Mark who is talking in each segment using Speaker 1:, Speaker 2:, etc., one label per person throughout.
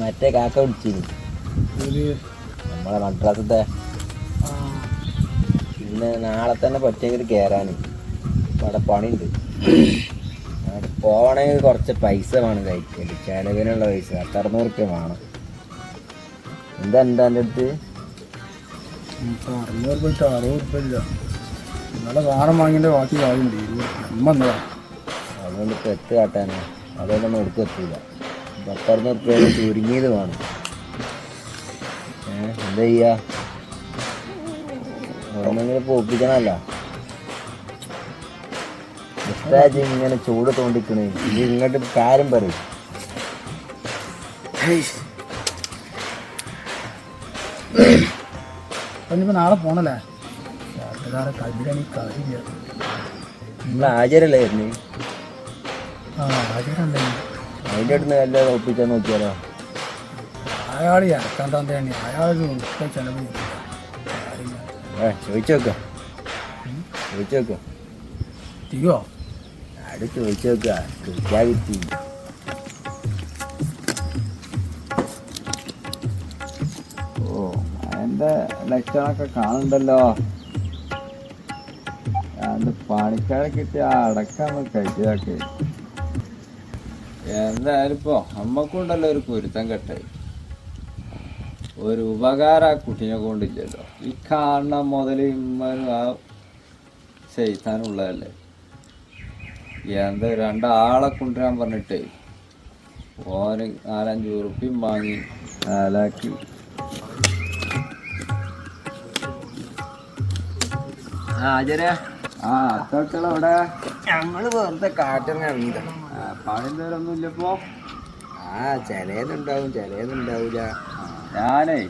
Speaker 1: മറ്റേ കാക്ക വിളിച്ചിരുന്നു
Speaker 2: ഒരു
Speaker 1: നമ്മളെ മദ്രാസത്തെ. പിന്നെ നാളെ തന്നെ പറ്റിയെങ്കിൽ കയറാൻ അവിടെ പണിയുണ്ട്. അവിടെ പോകണമെങ്കിൽ കുറച്ച് പൈസ വേണം കഴിക്കാൻ ചിലവിനുള്ള പൈസ. പത്തറുന്നൂറ് റുപ്യ വേണം. എന്താ എന്താ എന്റെ അടുത്ത്?
Speaker 2: അറുന്നൂറ് പോയിട്ട് അറുപത് രൂപ ഇല്ല. നിങ്ങളെ സാധനം വാങ്ങിന്റെ ബാക്കി കാര്യമുണ്ട്.
Speaker 1: അതുകൊണ്ട് ഇപ്പം എത്ത് കാട്ടാനാ. അതുകൊണ്ടൊന്നും എടുക്കും പത്തറുന്നൂറ് റുപ്യ ചുരുങ്ങിയത് വേണം എന്താ ചെയ്യാ? ഒന്നെങ്കിലും ഇപ്പോൾ ഒപ്പിക്കണമല്ല ഇങ്ങനെ ചൂട് തോണ്ടിക്കണേ. ഇത് ഇങ്ങോട്ട് കാര്യം പറയും.
Speaker 2: നാളെ പോണല്ലേ? നാട്ടുകാരെ കാര്യമില്ല
Speaker 1: ആചാരല്ലേ
Speaker 2: ആ ആചാരണ്ടേ
Speaker 1: അതിന്റെ അടുത്ത് ഒപ്പിച്ചാൽ നോക്കിയാലോ?
Speaker 2: അയാൾ ഇറക്കാൻ തന്നെ. അയാൾ ഇപ്പം ചിലവ്.
Speaker 1: ഏ ചോദിച്ചു നോക്കാം. ചോദിച്ചു നോക്കാം.
Speaker 2: തിരിയോ
Speaker 1: ആട് ചോദിച്ചു നോക്കുക ഓ അതിന്റെ ലക്ഷണമൊക്കെ കാണുന്നുണ്ടല്ലോ. അത് പണിക്കാരെ കിട്ടിയ അടക്കാന്ന് കഴിച്ചതൊക്കെ എന്തായാലും ഇപ്പോ അമ്മക്കുണ്ടല്ലോ ഒരു പൊരുത്തം കെട്ടായി ഒരു ഉപകാരം ആ കുട്ടീനെ കൊണ്ടില്ലല്ലോ. ഈ കാണുന്ന മുതൽ ഇമ്മനും ആ ചെയ്താനുള്ളതല്ലേ എന്താ രണ്ടാളെ കൊണ്ടുവരാൻ പറഞ്ഞിട്ടേ ഓന് നാലഞ്ച് ഉറുപ്പിയും വാങ്ങി നാലാക്കി. ആ അത്തോക്കളവിടെ ഞങ്ങൾ വെറുതെ കാട്ടിറങ്ങി ഇറങ്ങിയതാണ് ഇല്ലപ്പോ ആ ചിലതുണ്ടാവും ചിലതുണ്ടാവൂല. ഞാനേ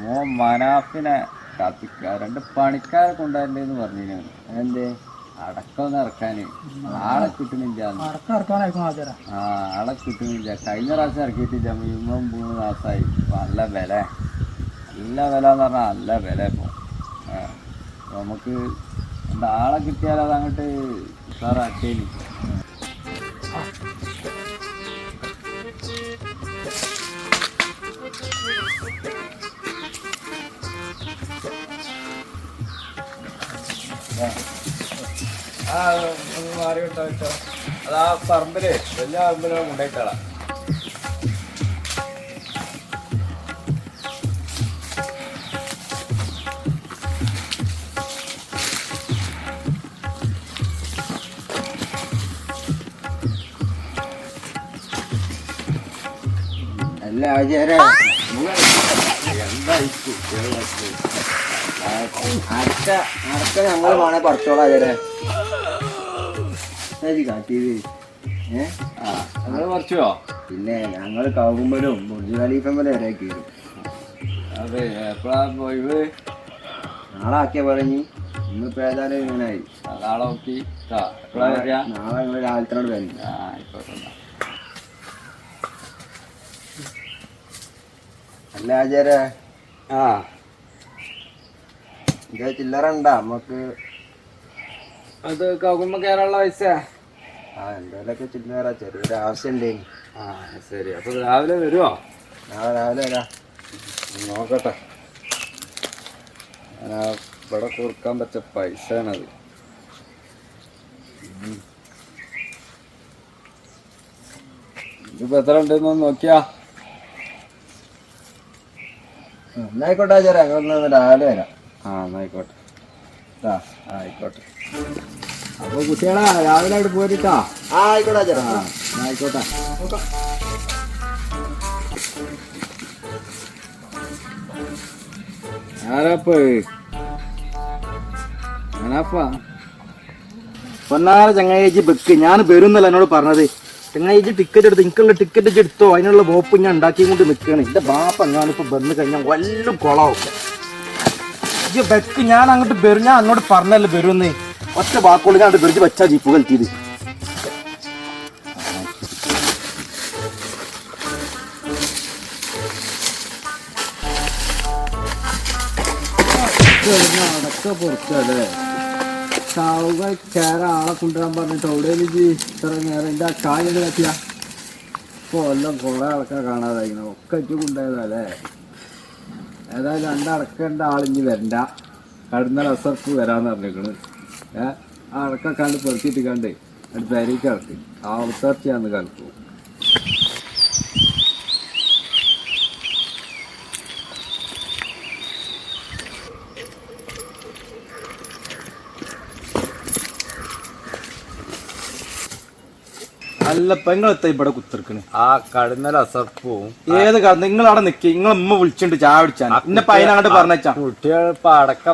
Speaker 1: മോ മനാഫിനെ കത്തിക്ക രണ്ട് പണിക്കാരെ കൊണ്ടുവരണ്ടെന്ന് പറഞ്ഞു എന്തേ അടക്കം ഇറക്കാന്. ആളെ കിട്ടുന്നില്ല. ആ ആളെ കിട്ടുന്നില്ല. കഴിഞ്ഞ പ്രാവശ്യം ഇറക്കിയിട്ടില്ല. മിനിമം മൂന്ന് മാസമായി നല്ല വില. നല്ല വില എന്ന് പറഞ്ഞാൽ നല്ല വില ഇപ്പൊ. നമുക്ക് എന്താ ആളെ കിട്ടിയാൽ അത് അങ്ങോട്ട് ഉഷാറാക്കേനി. ആ ഒന്ന് മാറി വിട്ടോ വിട്ടോ. അത് ആ പറമ്പിൽ വലിയ പറമ്പിൽ കൊണ്ടുപോയിട്ടാളാ അല്ല ആചാര. എന്താ അടക്ക അടക്ക ഞങ്ങൾ വേണേ പറിച്ചോളാം ഏ? ആ. ഞങ്ങൾ പറിച്ചോ? പിന്നെ ഞങ്ങൾ കൗകുമ്പലും ബുർജ് ഖലീഫമ്മലും വരെ കയറും അതെ എപ്പോഴാ പോയത്? നാളെ ആക്കിയ പറഞ്ഞു ഇന്നിപ്പോ ഏതായാലും ഇങ്ങനായി. നാളെ നോക്കി. എപ്പോഴാ വരിക? നാളെ ഞങ്ങൾ രാവിലത്തിനോട് വരും. ആ ആയിക്കോട്ടെ എന്നാ. അല്ല ആചാര. ആ. ഇത് ചില്ലറ ഉണ്ടാ? നമുക്ക്
Speaker 3: അത് കൗകുമ്പ കയറാനുള്ള പൈസ?
Speaker 1: ആ എന്തായാലൊക്കെ ചില്ലറ. ചെറിയൊരു ആവശ്യം ഉണ്ടേനി
Speaker 3: ആ ശരി. അപ്പൊ രാവിലെ വരുമോ
Speaker 1: നാളെ രാവിലെ വരാം.
Speaker 3: നോക്കട്ടെ. ആ ഇവിടെ കൊടുക്കാൻ പറ്റ പൈസ ആണത് ഇതിപ്പോ എത്ര ഉണ്ടെന്ന് നോക്കിയാ?
Speaker 1: എന്നായിക്കോട്ടെ ചേരാ രാവിലെ വരാം.
Speaker 3: ആ എന്നായിക്കോട്ടെ.
Speaker 1: ആ
Speaker 3: ആയിക്കോട്ടെ. അപ്പൊ കുട്ടികളാ രാവിലെ അവിടെ പോയിട്ടാ
Speaker 1: ആ ആയിക്കോട്ടെ
Speaker 3: ആ ആയിക്കോട്ടെ ആരാപ്പ
Speaker 2: പൊന്നാര ചങ്ങായിജി ബെക്ക്. ഞാൻ വരുന്നല്ല എന്നോട് പറഞ്ഞത്. ചങ്ങായിജി ടിക്കറ്റ് എടുത്ത് എനിക്കുള്ള ടിക്കറ്റ് എടുത്തോ? അതിനുള്ള വോപ്പ് ഞാൻ ഉണ്ടാക്കി കൊണ്ട് നിൽക്കുകയാണ് എന്റെ ബാപ്പ ഞാനിപ്പോ ബന്ധു കഴിഞ്ഞാൽ വല്ലും കൊളാവും. ഈ ബെക്ക് ഞാൻ അങ്ങോട്ട് ബെറു ഞാൻ അങ്ങോട്ട് പറഞ്ഞല്ലേ വരുമെന്ന്. ഒറ്റ വാക്കുകൾ ഞാൻ ബെറിച്ച് വെച്ചാ ജീപ്പ്
Speaker 3: കളിച്ചത് ആളെ കൊണ്ടുവരാൻ പറഞ്ഞിട്ട് അവിടെ ഇത്ര നേരം എന്റെ കായ കത്തിയ. ഇപ്പോൾ എല്ലാം കുറേ ആൾക്കാർ കാണാതായിരുന്നു ഒക്കെ കൊണ്ടുപോയതല്ലേ? ഏതായാലും രണ്ടടക്കേണ്ട ആളിഞ്ഞ് വരണ്ട. കടന്ന അസർക്ക് വരാന്ന് പറഞ്ഞേക്കണ്. ഏഹ് ആ അടക്കാണ്ട് പെറുക്കിയിട്ട് കണ്ട് അത് പേരേക്ക് ഇറക്കി ആ ഉത്തർച്ചയാന്ന് കളിക്കും
Speaker 2: അല്ല പെങ്ങളെത്ത ഇവിടെ കുത്തിർക്കണ്
Speaker 3: ആ കടുന്നൽ അസർപ്പും
Speaker 2: ഏത് നിങ്ങൾ അവിടെ നിക്കി. നിങ്ങൾ അമ്മ വിളിച്ചിണ്ട് ചാ പിടിച്ചാൻ എന്നെ പയ്യനെ അങ്ങോട്ട് പറഞ്ഞാ
Speaker 3: കുട്ടികൾ ഇപ്പൊ അടക്ക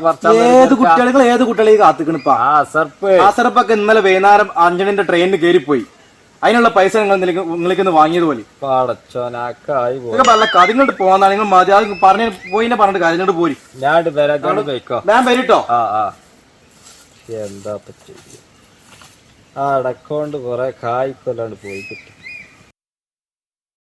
Speaker 2: ഏത് കുട്ടികൾ ഏത് കുട്ടികളെ കാത്തിക്കണിപ്പ
Speaker 3: ആ അസർപ്പ്.
Speaker 2: അസർപ്പൊക്കെ ഇന്നലെ വൈകുന്നേരം അഞ്ചണിന്റെ ട്രെയിനിന് കയറിപ്പോയി അതിനുള്ള പൈസ നിങ്ങൾ നിങ്ങൾക്ക് വാങ്ങിയത് പോലെ
Speaker 3: പടച്ചോനാക്കായി പോയി.
Speaker 2: ഇതൊക്കെ നല്ല കഥങ്ങോട്ട് പോകാന്നാണ് നിങ്ങൾ മതി. അത് പറഞ്ഞ പോയിന്നെ പറഞ്ഞിട്ട് കതിങ്ങോട്ട് പോരി.
Speaker 3: ഞാൻ പോയിക്കോ?
Speaker 2: ഞാൻ വരിട്ടോ
Speaker 3: ആ ആ. എന്താ പറ്റി ആ അടക്കം കൊണ്ട് കുറെ കായ്ക്കൊല്ലാണ്ട് പോയി കിട്ടി.